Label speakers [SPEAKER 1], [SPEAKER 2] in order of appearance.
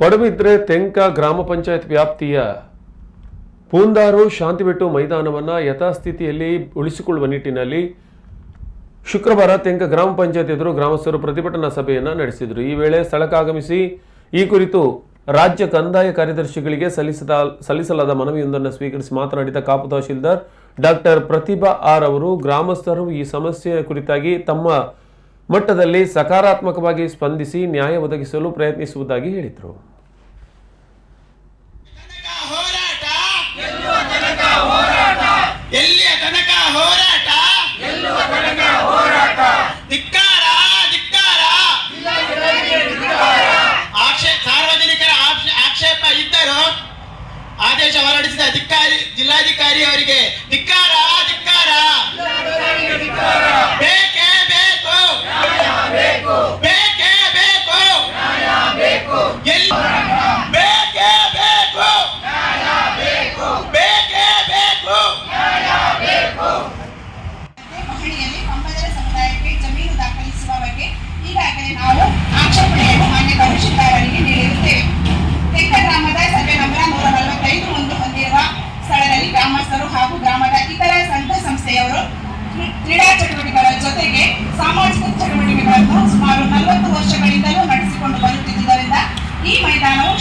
[SPEAKER 1] ಪಡುಬಿದ್ರೆ ತೆಂಕ ಗ್ರಾಮ ಪಂಚಾಯತ್ ವ್ಯಾಪ್ತಿಯ ಪೂಂದಾರು ಶಾಂತಿಬೆಟ್ಟು ಮೈದಾನವನ್ನು ಯಥಾಸ್ಥಿತಿಯಲ್ಲಿ ಉಳಿಸಿಕೊಳ್ಳುವ ನಿಟ್ಟಿನಲ್ಲಿ ಶುಕ್ರವಾರ ತೆಂಕ ಗ್ರಾಮ ಪಂಚಾಯತ್ ಎದುರು ಗ್ರಾಮಸ್ಥರು ಪ್ರತಿಭಟನಾ ಸಭೆಯನ್ನು ನಡೆಸಿದರು. ಈ ವೇಳೆ ಸ್ಥಳಕ್ಕಾಗಮಿಸಿ ಈ ಕುರಿತು ರಾಜ್ಯ ಕಂದಾಯ ಕಾರ್ಯದರ್ಶಿಗಳಿಗೆ ಸಲ್ಲಿಸಿದ ಸಲ್ಲಿಸಲಾದ ಮನವಿಯೊಂದನ್ನು ಸ್ವೀಕರಿಸಿ ಮಾತನಾಡಿದ ಕಾಪು ತಹಶೀಲ್ದಾರ್ ಡಾಕ್ಟರ್ ಪ್ರತಿಭಾ ಆರ್ ಅವರು, ಗ್ರಾಮಸ್ಥರು ಈ ಸಮಸ್ಯೆಯ ಕುರಿತಾಗಿ ತಮ್ಮ ಮಟ್ಟದಲ್ಲಿ ಸಕಾರಾತ್ಮಕವಾಗಿ ಸ್ಪಂದಿಸಿ ನ್ಯಾಯ ಒದಗಿಸಲು ಪ್ರಯತ್ನಿಸುವುದಾಗಿ ಹೇಳಿದರು.
[SPEAKER 2] ಎಲ್ಲಿಯ ತನಕ
[SPEAKER 3] ಸಾಮಾಜಿಕ ಚಟುವಟಿಕೆಗಳನ್ನು ಸುಮಾರು ನಲವತ್ತು ವರ್ಷಗಳಿಂದಲೂ ನಡೆಸಿಕೊಂಡು ಬರುತ್ತಿದ್ದರಿಂದ ಈ ಮೈದಾನವು